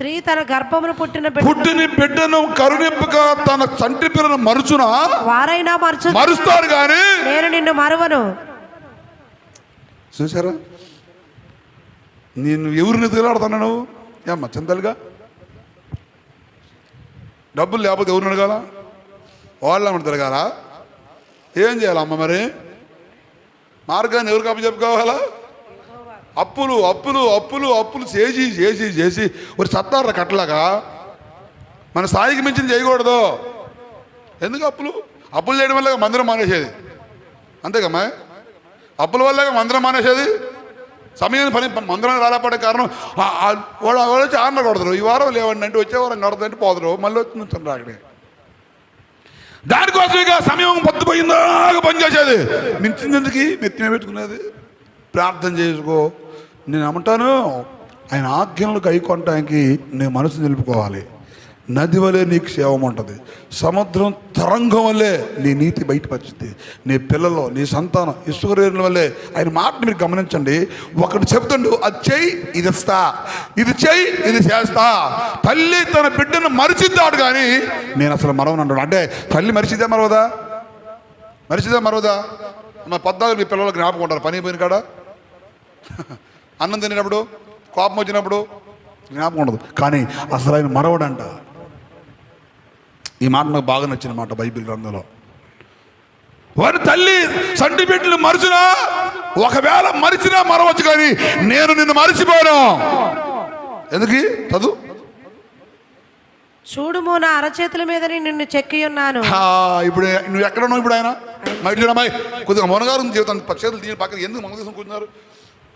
స్త్రీ తన గర్భమును పుట్టిన పుట్టిని బిడ్డను కరుణింపక తన సంటి పిల్లను మరుచున? వారైనా మరచు మరుస్తారు కానీ నేను నిన్ను మరువను. చూసారా నేను ఎవరిని ఎదుగులాడుతున్నా నువ్వు? ఏమ్మా చింతలుగా డబ్బులు లేకపోతే ఎవరిని అడగాల? వాళ్ళని తిరగాల? ఏం చేయాలమ్మ మరి? మార్గాన్ని ఎవరికి చెప్పుకోవాలా అప్పులు అప్పులు అప్పులు అప్పులు చేసి చేసి చేసి ఒక సత్తారా కట్టలాగా మన స్థాయికి మించింది చేయకూడదు. ఎందుకు అప్పులు? అప్పులు చేయడం వల్ల మందిరం మానేసేది. అంతేకమ్మా? అప్పుల వల్ల మందిరం మానేసేది. సమయం పని మందిరం రాలేపడే కారణం వాళ్ళు ఆ- వచ్చి ఆన్న కొడతారు. ఈ వారం లేవండి అంటే వచ్చే వారం కడతారంటే పోతారు. మళ్ళీ వచ్చి నుంచుంటారు అక్కడే దానికోసం ఇక సమయం పొద్దుపోయిందాక పనిచేసేది. మించింది ఎందుకు? మెత్తిమే పెట్టుకునేది. ప్రార్థన చేసుకో. నేను అమ్ముతాను ఆయన ఆజ్ఞలను కైకొనటానికి నీ మనసు నిలుపుకోవాలి. నది వలె నీకు సేవం ఉంటుంది. సముద్రం తరంగం వల్లే నీ నీతి బయటపరిచింది నీ పిల్లలు నీ సంతానం ఇసుకరేరుల వల్లే ఆయన మాట మీరు గమనించండి. ఒకటి చెప్తుండు అది చెయ్యి ఇది ఇస్తా. ఇది చెయ్యి ఇది చేస్తా. తల్లి తన బిడ్డను మరిచిద్దాడు కానీ నేను అసలు మరవనంటాడు అంటే తల్లి మరిచిదే మరవదా? మరిచిదా మరవదా? మా పద్దాలు మీ పిల్లలు జ్ఞాపకం ఉంటారు. పని పోయిన కాడ? అన్నం తినేటప్పుడు కోపం వచ్చినప్పుడు జ్ఞాపకం ఉండదు. కానీ అసలు ఆయన మరవడంట. ఈ మాట నాకు బాగా నచ్చిన మాట బైబిల్ గ్రంథంలో. వారి తల్లి సంటి బిడ్డలు మరిచినా ఒకవేళ మరిచినా మరవచ్చు కానీ నేను నిన్ను మరిచిపోయాను ఎందుకు? చదువు. చూడుము నా అరచేతుల మీద నిన్ను చెక్కి ఉన్నాను. ఇప్పుడు నువ్వు ఎక్కడ ఉన్నావు ఇప్పుడు ఆయన? మా కొద్దిగా మౌనగారు జీవితం పక్షేతులు దీని పక్కన ఎందుకు మంగదేశం కూర్చున్నారు?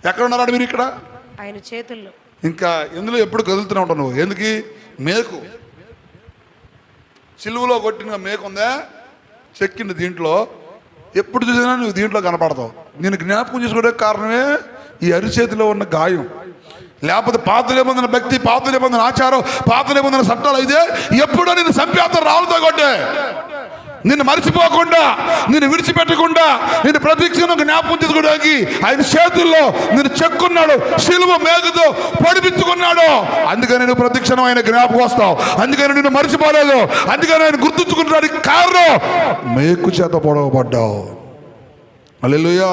ఎక్కడ ఉన్నాడు మీరు ఇక్కడ? ఆయన చేతుల్లో. ఇంకా ఎందులో ఎప్పుడు కదులుతూనే ఉంటావు నువ్వు? ఎందుకు? మేకు. సిలువలో కొట్టిన మేకు ఉందా చెక్కింది దీంట్లో. ఎప్పుడు చూసినా నువ్వు దీంట్లో కనపడతావు. నేను జ్ఞాపకం చేసుకోవడానికి కారణమే ఈ అరిచేతిలో ఉన్న గాయం. లేకపోతే పాత నిబంధన భక్తి పాత నిబంధన ఆచారం పాత నిబంధన చట్టాలు అయితే ఎప్పుడో నేను చంపేస్తారు రాళ్ళతో కొట్టే. నిన్ను మర్చిపోకుండా నిన్ను విడిచిపెట్టకుండా నిన్ను ప్రతిక్షణం జ్ఞాపకం చేసుకోవడానికి ఆయన చేతుల్లో నేను చెక్కున్నాడు శిలువ మేఘతో పొడిపించుకున్నాడు. అందుకని నేను ప్రతిక్షణం ఆయన జ్ఞాపకం వస్తావు. అందుకని నిన్ను మర్చిపోలేదు. అందుకని ఆయన గుర్తుంచుకుంటానికి కారణం మేకు చేత పొడవబడ్డావు. అల్లెలుయా